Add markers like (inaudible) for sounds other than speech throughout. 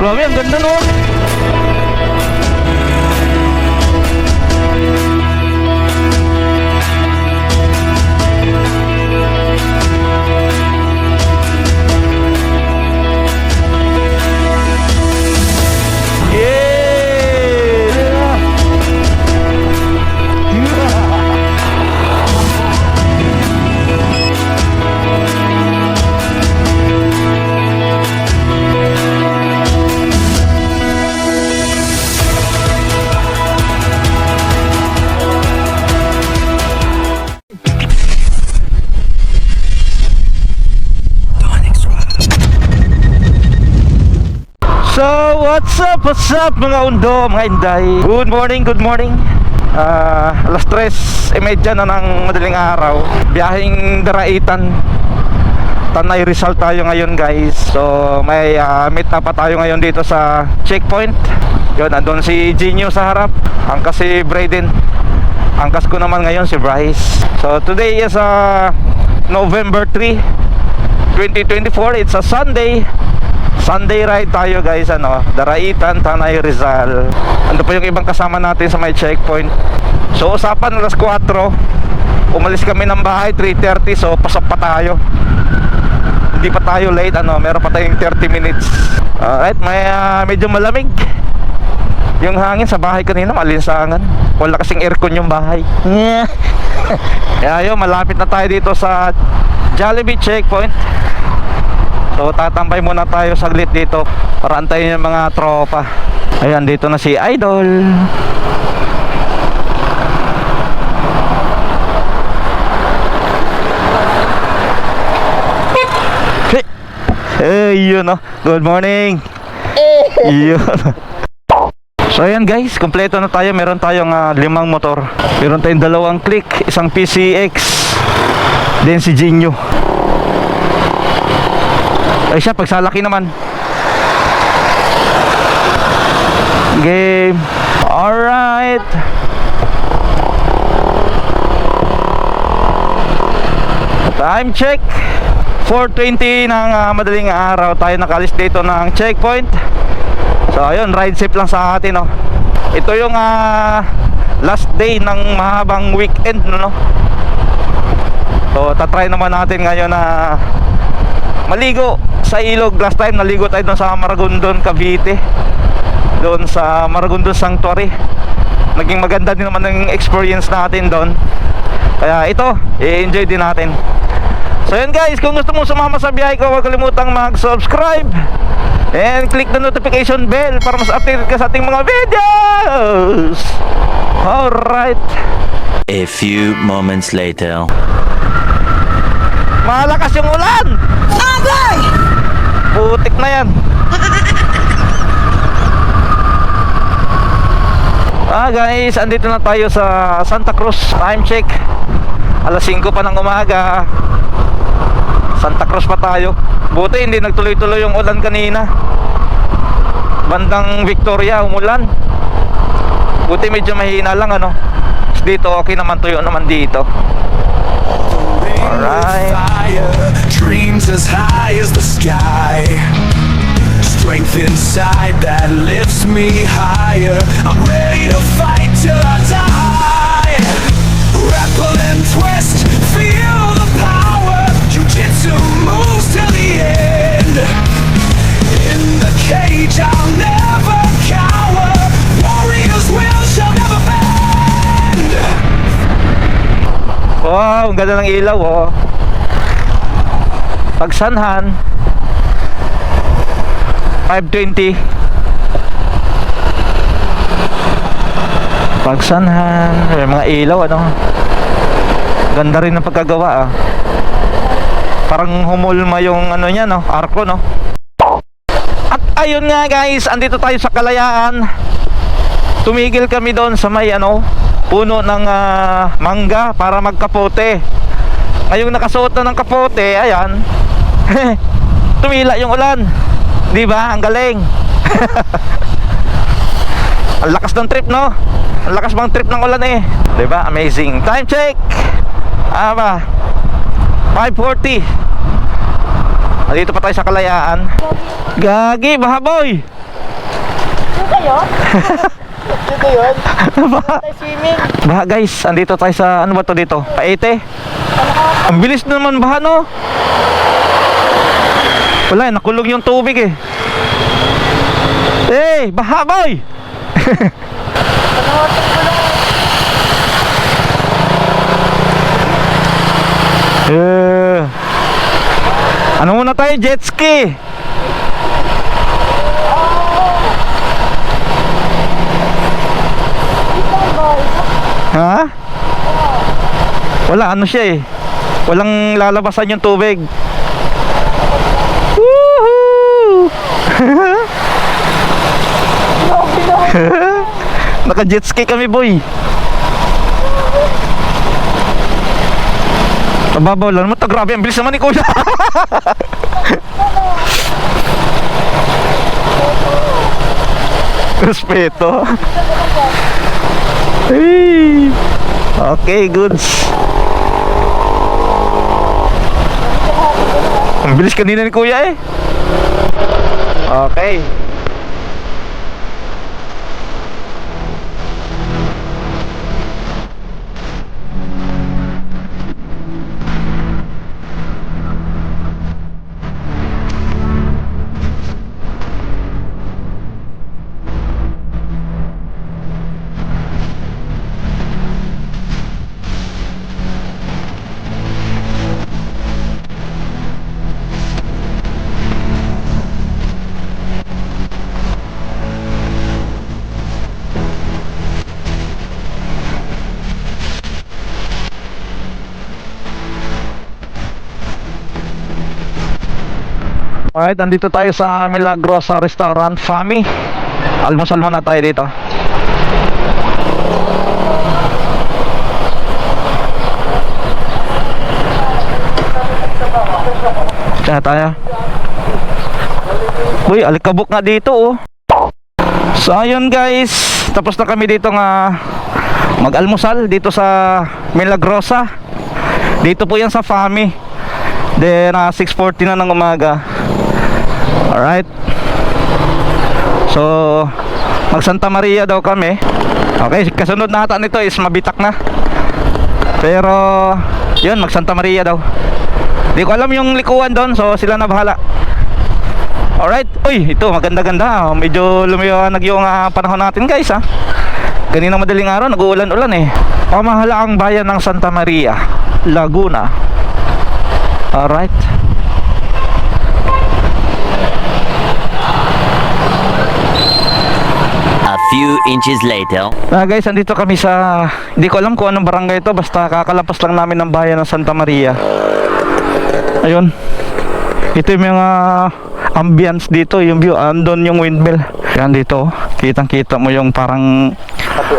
Grabe, ang ganda no. So, what's up, what's up mga undo, mga inday Good morning, good morning. Ah, alas 3.30 na ng madaling araw. Biyahing Daraitan. Tanay Rizal tayo ngayon guys. So may ah, meet na pa tayo ngayon dito sa checkpoint. Yun, andun si Genio sa harap. Angkas si Brayden Angkas ko naman ngayon si Bryce. So today is ah, November 3 2024 It's a Sunday Sunday ride tayo guys ano? Daraitan, Tanay Rizal. Ano pa yung ibang kasama natin sa may checkpoint. So usapan alas 4 Umalis kami ng bahay 3.30 So pasok pa tayo. Hindi pa tayo late ano? Meron pa tayong 30 minutes. Alright may, ah, medyo malamig. Yung hangin sa bahay kanina malinsangan. Wala kasing aircon yung bahay. (laughs) Kaya yun malapit na tayo dito sa Jollibee checkpoint So tatambay muna tayo saglit dito para antayin yung mga tropa. Ayan, dito na si Idol. Hey, hey yun oh. Good morning. Yun. So ayan guys, kompleto na tayo. Meron tayong ah, limang motor. Meron tayong dalawang click, isang PCX, then si Genio. Ay siya, pagsalaki naman. Game. Alright. Time check. 4.20 ng ah, madaling araw tayo nakalis dito ng checkpoint. So ayun, ride safe lang sa atin no. Ito yung ah, last day ng mahabang weekend no. So tatry naman natin ngayon na maligo sa ilog last time naligo tayo doon sa Maragondon Cavite. Doon sa Maragondon Sanctuary. Naging maganda din naman ang experience natin doon. Kaya ito i-enjoy din natin. So yun guys kung gusto mo sumama sa biyahe ko huwag kalimutang mag-subscribe. And click the notification bell para mas updated ka sa ating mga videos. Alright. A few moments later. malakas yung ulan Putik na yan. Ah guys, andito na tayo sa Santa Cruz. Time check. Alas 5 pa ng umaga. Santa Cruz pa tayo. Buti hindi nagtuloy-tuloy yung ulan kanina. Bandang Victoria, umulan. Buti medyo mahina lang ano. Dito okay naman tuyo naman dito. Alright. Fire, dreams as high as the sky. Strength inside that lifts me higher. I'm ready to fight till I die. Rattle and twist, feel the power. Jiu-jitsu moves till the end. In the cage, I'll Wow, ang ganda ng ilaw oh. Pagsanhan 520 Pagsanhan May mga ilaw ano? Ganda rin ng pagkagawa ah. Parang humulma yung ano niya no? Arko no? At ayun nga guys Andito tayo sa Kalayaan. Tumigil kami doon sa may ano Puno ng ah, mangga Para magkapote. Ngayong nakasuot na ng kapote Ayan (laughs) Tumila yung ulan. Di ba? Ang galing. (laughs) Ang lakas ng trip no? Ang lakas bang trip ng ulan eh. Di ba? Amazing. Time check! Ba? 5.40 Nandito pa tayo sa kalayaan. Gagi, bahaboy! Kayo? (laughs) Dito yun? Swimming. Baha guys, andito tayo sa ano ba to dito? Paete. Ang bilis naman baha no. Wala, nakulog yung tubig eh. Eh, baha boy! (laughs) Eh. Ano muna tayo, jet ski? Ha? Wala, ano siya eh. Walang lalabasan yung tubig. Woohoo! (laughs) Naka jet ski kami boy. Mababaw lang. Ta, grabe, ang bilis naman ni Kuya. (laughs) Respeto. Okay, goods. Ang bilis kanina ni Kuya eh. Okay. Alright, nandito tayo sa Milagrosa Restaurant Fami. Almusal muna tayo dito. Kaya tayo. Uy, alikabok nga dito oh. So ayun guys, tapos na kami dito nga mag-almusal dito sa Milagrosa. Dito po yan sa Fami. Then uh, 6.40 na ng umaga. Alright. So, mag Santa Maria daw kami. Okay, kasunod na ata nito is mabitak na. Pero, yun, mag Santa Maria daw. Di ko alam yung likuan doon, so sila na bahala. Alright, uy, ito maganda-ganda. Medyo lumiwanag yung ah, panahon natin guys ha. Kanina madaling araw, nag-uulan-ulan eh. Pamahalaang bayan ng Santa Maria, Laguna. Alright. Few inches later. Ah guys, andito kami sa hindi ko alam kung anong barangay ito basta kakalapas lang namin ng bayan ng Santa Maria. Ayun. Ito yung mga ambience dito, yung view, andon yung windmill. Yan dito, oh. kitang-kita mo yung parang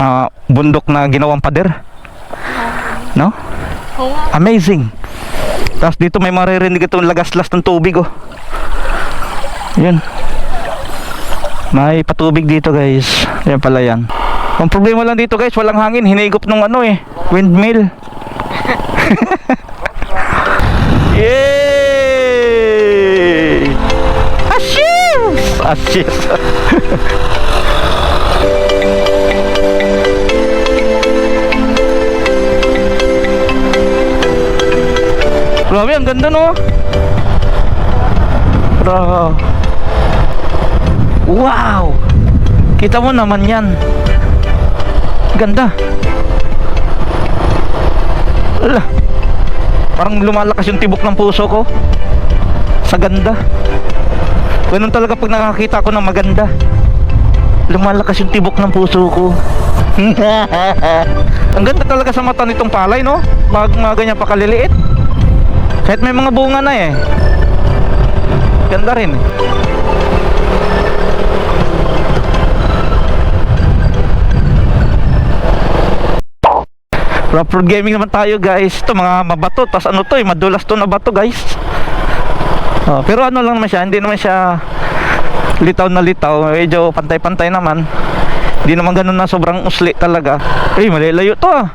ah, bundok na ginawang pader. No? Amazing. Tapos dito may maririnig itong lagaslas ng tubig oh. Yun. May patubig dito guys. Yan pala yan. Ang problema lang dito guys, walang hangin. Hinigop nung ano eh, windmill. (laughs) Yay! Ashis! Ashis! (laughs) Grabe, ang ganda no? Bro. Wow! Kita mo naman yan. Ganda. Ala. Parang lumalakas yung tibok ng puso ko. Sa ganda. Ganun talaga pag nakakita ko ng maganda. Lumalakas yung tibok ng puso ko. (laughs) Ang ganda talaga sa mata nitong palay, no? Bag mga ganyan pa kaliliit. Kahit may mga bunga na eh. Ganda rin. Proper gaming naman tayo guys. Ito mga mabato. Tapos ano to eh, madulas to na bato guys. Oh, pero ano lang naman siya, hindi naman siya litaw na litaw. Medyo pantay-pantay naman. Hindi naman ganun na sobrang usli talaga. Eh, malilayo to ah.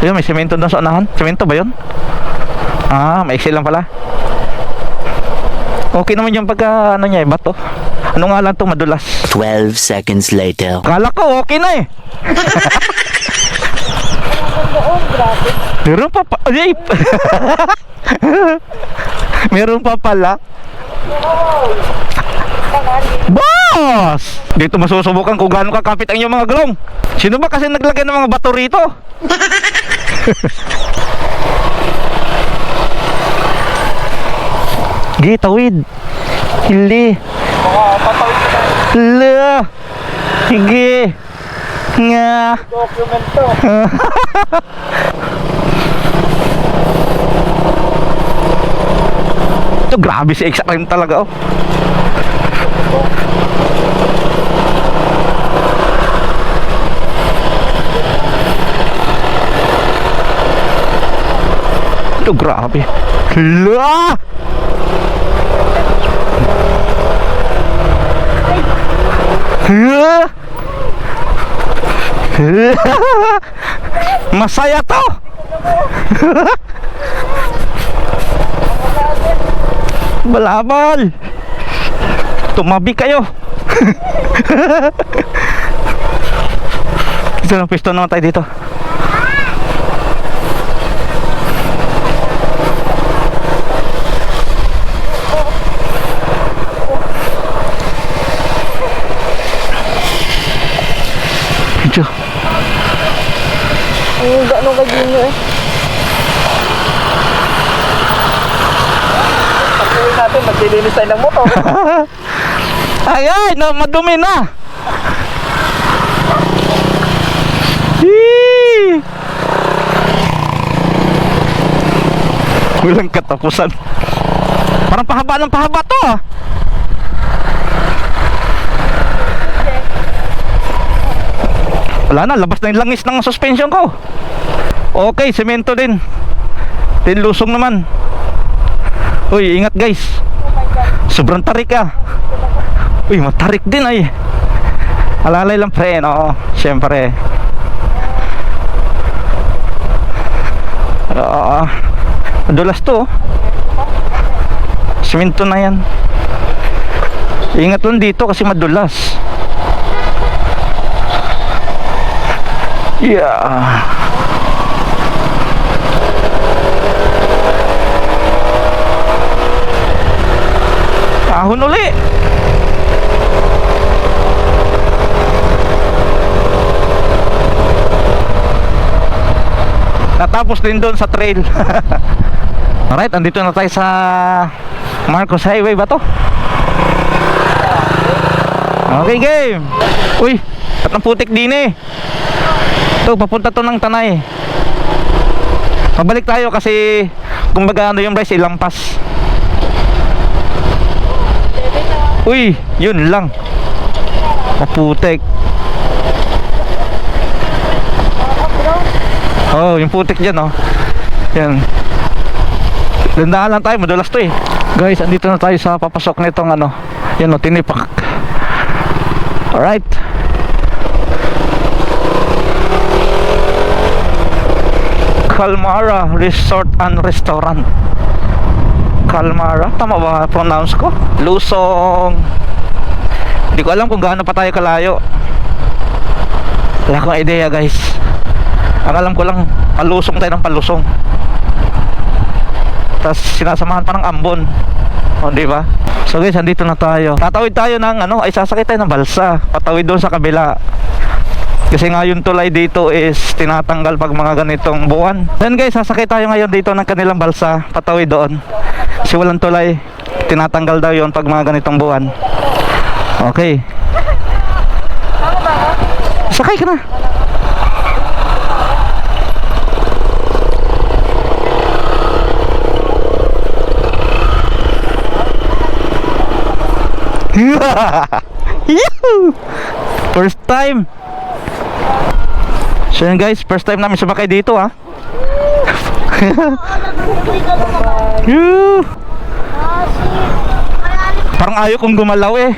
Ayun, may semento doon sa unahan. Semento ba yun? Ah, may lang pala. Okay naman yung pagka ano niya, eh, bato. Ano nga lang to madulas? 12 seconds later. Kala ko okay na eh. (laughs) Doon, grabe. Meron pa pa. Ay! (laughs) Meron pa pala. Boss! Dito masusubukan kung gaano kakapit ang inyong mga gulong. Sino ba kasi naglagay ng mga bato rito? (laughs) Gi, tawid. Hili. Hala. Sige. Nga. Document to. (laughs) Ito grabe si rin talaga oh. Ito grabe. Hala! Hala! (laughs) Masaya to! (laughs) Balabal! Tumabi kayo! Dito ng pisto naman tayo dito. Medyo. Junior eh. Pag-uwi natin, maglilinis tayo ng motor. Ay, ay, na, madumi na. Hee! Walang katapusan. Parang pahaba ng pahaba to ah. Wala na, labas na yung langis ng suspension ko. Okay, semento din. Din lusong naman. Uy, ingat guys. Sobrang tarik ah. Uy, matarik din ay. Alalay lang pre, no? Siyempre. Oo. Madulas to. oh. Simento na yan. Ingat lang dito kasi madulas. Yeah. Ahon uli. Natapos din doon sa trail. (laughs) Alright, andito na tayo sa Marcos Highway ba to? Okay, game. Uy, at ang putik din eh. Ito, papunta to ng Tanay. Pabalik tayo kasi kumbaga ano yung guys, ilampas. Uy, yun lang. Maputik. Oh, yung putik dyan, oh. Yan. Dandaan lang tayo, madulas to eh. Guys, andito na tayo sa papasok nitong ano. Yan, oh, tinipak. Alright. Calmara Resort and Restaurant. Calmara, tama ba pronounce ko? Lusong. Hindi ko alam kung gaano pa tayo kalayo. Wala akong idea guys. Ang alam ko lang, palusong tayo ng palusong. Tapos sinasamahan pa ng ambon. O, di ba? So guys, andito na tayo. Tatawid tayo ng ano, ay sasakay tayo ng balsa. Patawid doon sa kabila. Kasi nga yung tulay dito is tinatanggal pag mga ganitong buwan. Then guys, sasakay tayo ngayon dito ng kanilang balsa. Patawid doon. Kasi walang tulay. Tinatanggal daw yon pag mga ganitong buwan. Okay. Sakay ka na. (laughs) First time. So yun guys, first time namin sumakay dito ah. (laughs) Yoo! Parang ayaw kong gumalaw eh. (laughs)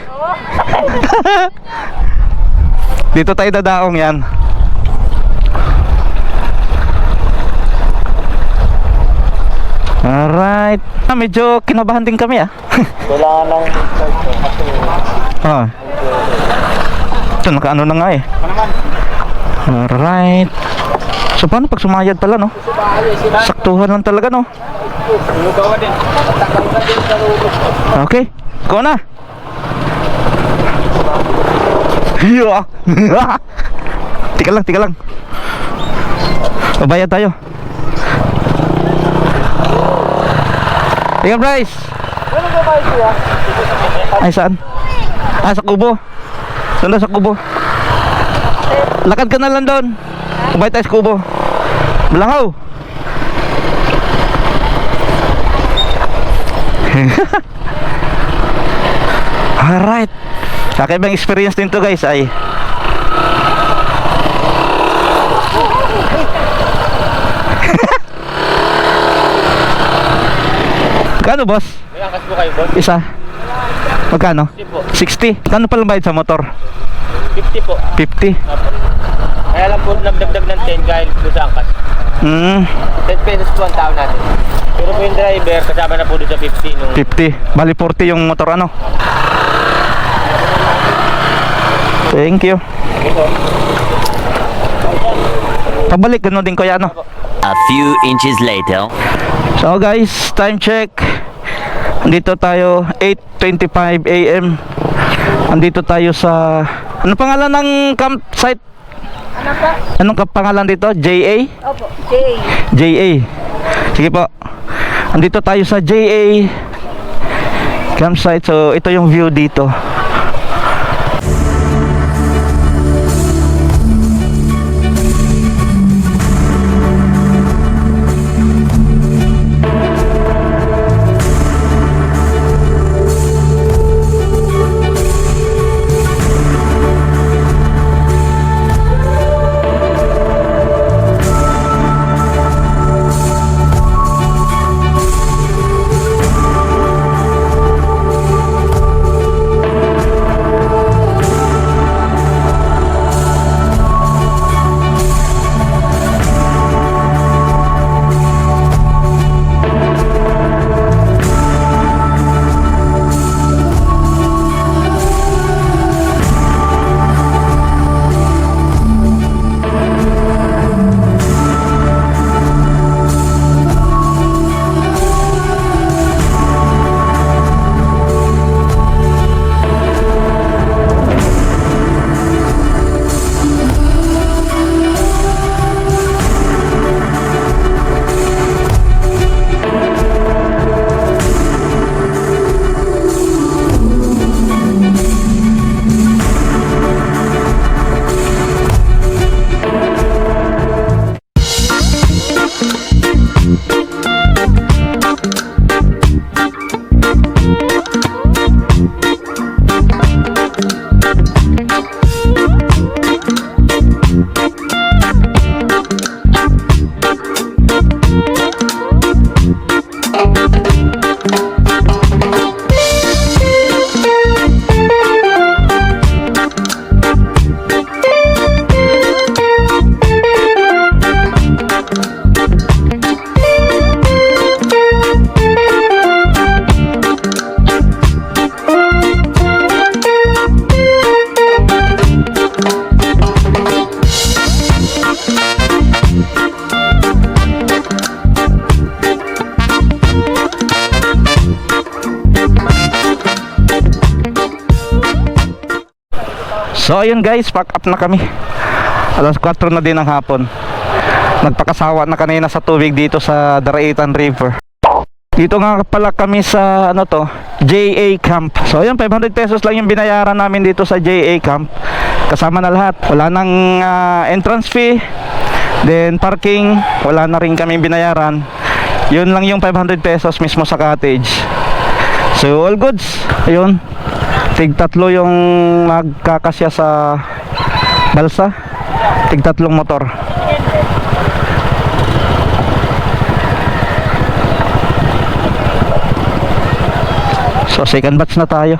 dito tayo dadaong yan. Alright. Ah, medyo kinabahan din kami ah. Kailangan (laughs) ng Ah. Ito, nakaano na nga eh. Alright. So, paano pag sumayad pala, no? Saktuhan lang talaga, no? Okay. Ikaw na. Yeah. (laughs) tika lang, tika lang. Babayad tayo. Kayo kuya? Ay, saan? Ah, sa kubo. Daw sa kubo. Lakad ka na lang doon. Kumain tayo sa kubo. Malangaw. (laughs) Alright. Kakaibang experience din to guys ay (laughs) Kano boss? May angkas po kayo, boss. Isa. Magkano? 50 po. 60. Kano pala bayad sa motor? 50 po. 50. Apo. Kaya lang po nagdagdag ng 10 dahil po sa angkas. Hmm, 10 pesos po ang tao natin. Pero po yung driver, kasama na po doon sa 50 nung 50. Bali 40 yung motor ano. Thank you. Pabalik ganun din kuya ano. A few inches later. So guys, time check. Andito tayo 8:25 AM. Andito tayo sa ano pangalan ng campsite? Ano pa? Anong ka- pangalan dito? JA? Opo. Jay. JA. Sige po. Andito tayo sa JA campsite. So ito yung view dito. Ayun guys, pack up na kami. Alas 4 na din ng hapon. Nagpakasawa na kanina sa tubig dito sa Daraitan River. Dito nga pala kami sa ano to, JA Camp. So ayun, 500 pesos lang yung binayaran namin dito sa JA Camp. Kasama na lahat. Wala nang ah, entrance fee. Then parking, wala na rin kami binayaran. Yun lang yung 500 pesos mismo sa cottage. So all goods. Ayun. Tig tatlo yung nagkakasya sa balsa. Tig tatlong motor. So second batch na tayo.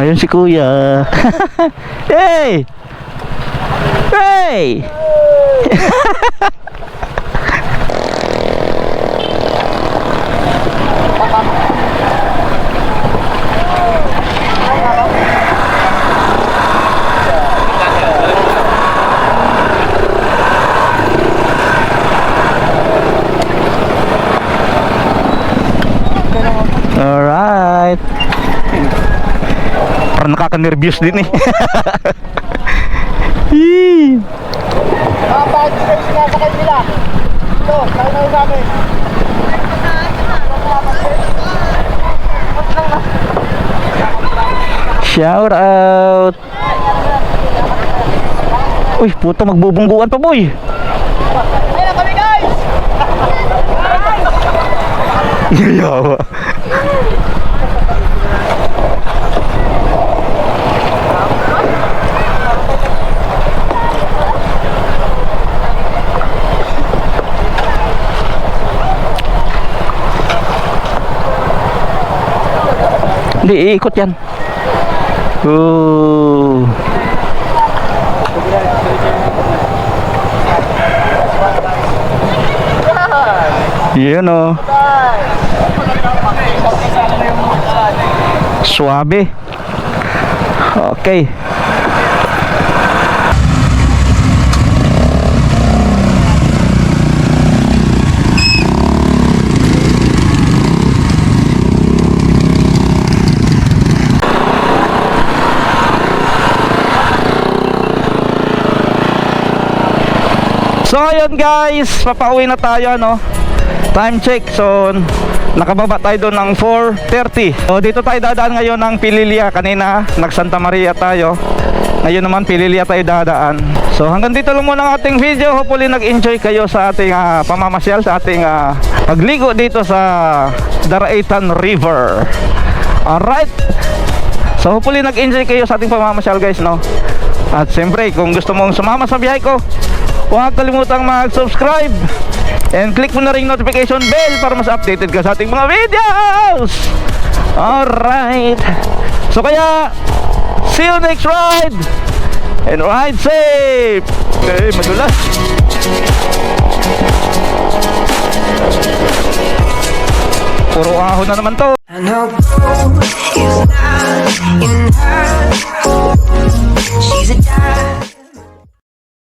Ayun si kuya. (laughs) hey! Hey! (laughs) Alright. Parang nakaka-nervous din eh. Mga bag space na sa kanila. Ito, kaya na namin. Shout out. Uy, puto magbubungguan pa boy. Ayun na kami guys! (laughs) Yawa. Hindi, iikot yan. Ooh. Yun o. Suabe. Okay. So ayun guys, papauwi na tayo no. Time check. So nakababa tayo doon ng 4:30. So dito tayo dadaan ngayon ng Pililia. Kanina nag Santa Maria tayo. Ngayon naman Pililia tayo dadaan. So hanggang dito lang muna ang ating video. Hopefully nag-enjoy kayo sa ating ah, pamamasyal sa ating ah, pagligo dito sa Daraitan River. Alright. So hopefully nag-enjoy kayo sa ating pamamasyal guys no. At siyempre kung gusto mong sumama sa biyahe ko, Huwag kalimutang mag-subscribe and click mo na rin notification bell para mas updated ka sa ating mga videos. Alright. So kaya, see you next ride and ride safe. Okay, madulas. Puro ahon na naman to. I know you're not. She's a dime.